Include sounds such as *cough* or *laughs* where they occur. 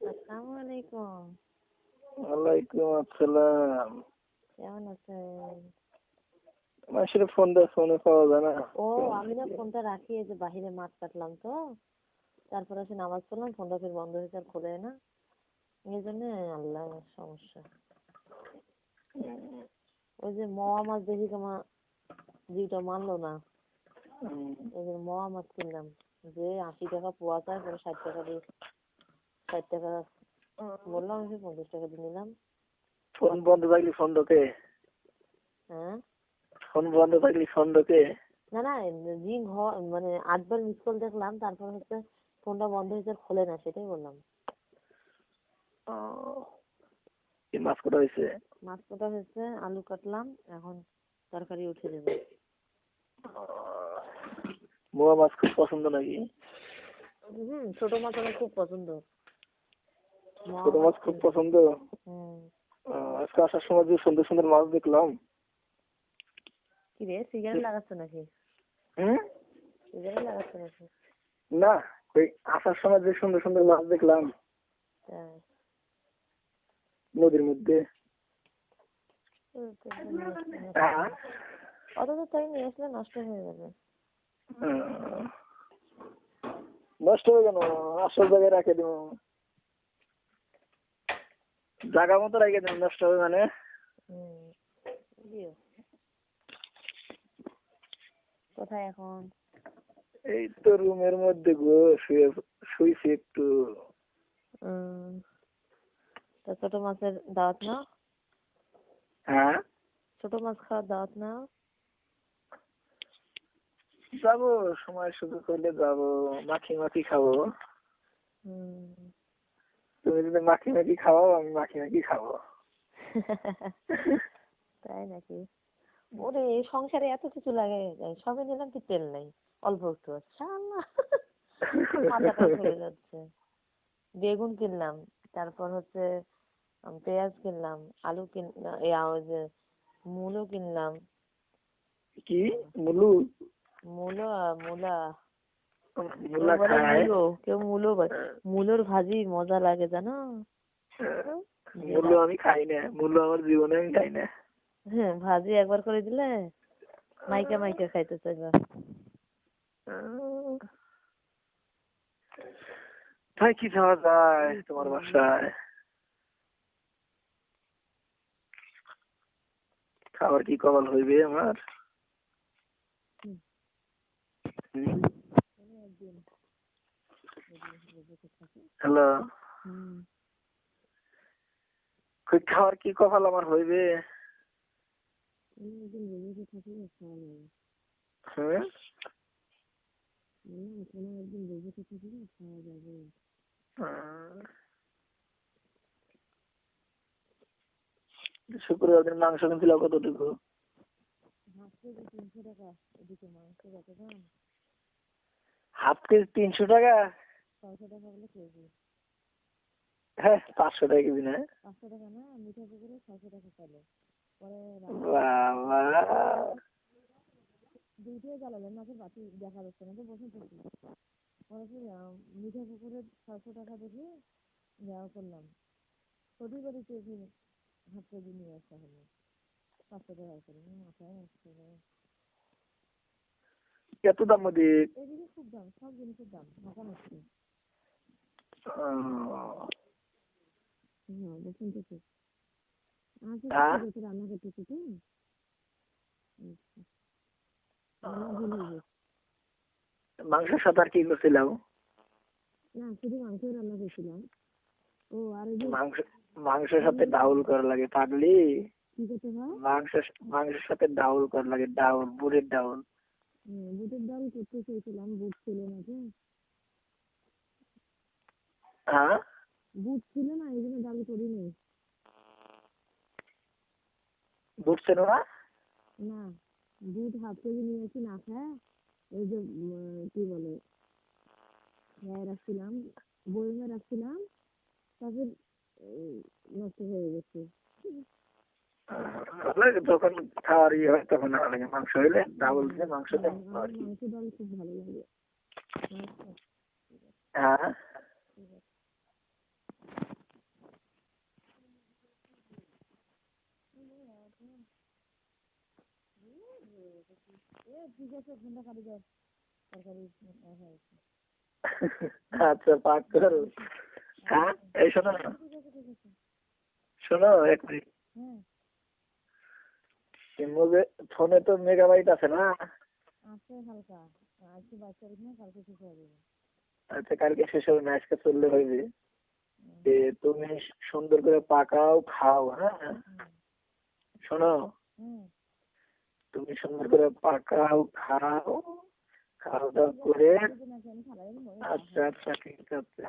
আসসালামু আলাইকুম ওয়ালাইকুম আসসালাম। কেমন আছেন? মানুষের ফোন দেয় ফোনে পাওয়া যায় না। ও আমি না ফোনটা রাখি এই যে বাহিরে মাছ কাটলাম তো। তারপরে এসে নামাজ পড়লাম ফোনটা ফের বন্ধ হয়েছে আর খোলে না। এই জন্য আল্লাহ সমস্যা। ওই যে মোয়া মাছ দেখি তোমার দুইটা মানলো না। এই যে মোয়া মাছ কিনলাম। যে আশি টাকা পোয়া চায় পরে ষাট টাকা দিয়ে ষাট টাকা বললাম আমি পঞ্চাশ টাকা দিয়ে নিলাম। ফোন বন্ধ থাকলে ফোন ঢোকে। হ্যাঁ? ফোন বন্ধ থাকলে ফোন ঢোকে। না না রিং মানে আটবার মিস কল দেখলাম তারপর হচ্ছে ফোনটা বন্ধ হয়েছে খোলে না সেটাই বললাম। কি মাছ কটা হয়েছে? মাছ কাটা হয়েছে আলু কাটলাম এখন তরকারি উঠে দেবে মোয়া মাছ খুব পছন্দ নাকি? হুম ছোট মাছ আমার খুব পছন্দ। ছোট মাছ খুব পছন্দ। হুম। আজকে আসার সময় যে সুন্দর সুন্দর মাছ দেখলাম। কি রে সিগারেট লাগাচ্ছ নাকি? হুম? সিগারেট লাগাচ্ছ নাকি? না ওই আসার সময় যে সুন্দর সুন্দর মাছ দেখলাম। নদীর মধ্যে। হুম, তো হ্যাঁ অত তো তাই নিয়ে আসলে নষ্ট হয়ে যাবে। নষ্ট হয়ে গেল আসল জায়গায় রাখে দিব। জায়গা মতো রেখে দিন নষ্ট হবে মানে। কোথায় এখন? এই তো রুমের মধ্যে গো শুয়ে শুইছি একটু। তা ছোট মাছের দাঁত না হ্যাঁ? ছোট মাছ খাওয়ার দাঁত না যাব সময় সুযোগ হইলে যাব মাখি মাখি খাব। যদি মাখি মাখি খাওয়াও আমি মাখি মাখি খাব। *laughs* তাই নাকি? ওরে এই সংসারে এত কিছু লাগে সবে নিলাম কি তেল নাই? অল্প একটু হয়ে যাচ্ছে। বেগুন কিনলাম তারপর হচ্ছে পেঁয়াজ কিনলাম আলু কিনলাম এই যে মূলো কিনলাম। কি? মুলু? মূলো মূলা। মুলা খায়। কেউ মূলো মূলোর ভাজি মজা লাগে জানো? মুলু আমি খাই না। মুলু আমার জীবনে আমি খাই না। হ্যাঁ ভাজি একবার করে দিলে মাইকা মাইকা খাইতে চাইবা তাই কি খাওয়া যায় তোমার বাসায়? খাবার কি কপাল হইবে আমার? হ্যালো কই খাবার কি কপাল আমার হইবে? হ্যাঁ? শুক্রবার দিন মাংস কিনছিল কতটুকু? তিনশো টাকা। এদিকে মাংস কত দাম? হাফ কেজি তিনশো টাকা। ছয়শো টাকা বলে কেজি। হ্যাঁ পাঁচশো টাকা কেজি না? পাঁচশো টাকা না মিঠা পুকুরে ছয়শো টাকা চলে। দুইটাই জ্বালালেন মাছের বাতি দেখা যাচ্ছে না তো বসে থাকি পরে কি মিঠা পুকুরে ছয়শো টাকা দেখে করলাম। ফির হাফ কেজি নিয়ে আসা হলো। পাঁচশো টাকা করে মাথায় এত দাম গেছে। মাংসের সাথে আর কি করছিলাম না শুধু মাংসই রান্না করছিলাম ও আর মাংস মাংসের সাথে ডাউল করা লাগে হয় মাংসের মাংসের সাথে ডাউল করা লাগে ডাউল বুড়ের ডাউল হ্যাঁ, বুটের ডাল করতে চেয়েছিলাম বুট ছিল না তো হ্যাঁ? বুট ছিল না এই জন্য ডাল করিনি। বুঝছেন না? না বুট হাফ কেজি নিয়ে এসে না খায় ওই যে কি বলে গায়ে রাখছিলাম বইমে রাখছিলাম তারপর নষ্ট হয়ে গেছে। যখন খাওয়ার ইয়ে হয় তখন মাংস হইলে ডাবল মাংস হ্যাঁ। আচ্ছা। পাক করো। হ্যাঁ এই শোনো। শোনো এক মিনিট। মোবে ফোনে তো মেগাবাইট আছে না। আছে হালকা। আজকে বাচ্চা না কালকে শেষ হবে আচ্ছা কালকে শেষ হবে না আজকে চললে হইবে যে তুমি সুন্দর করে পাকাও খাও হ্যাঁ? শোনো? তুমি সুন্দর করে পাকাও খাও খাওয়া দাওয়া করে আচ্ছা আচ্ছা ঠিক আছে।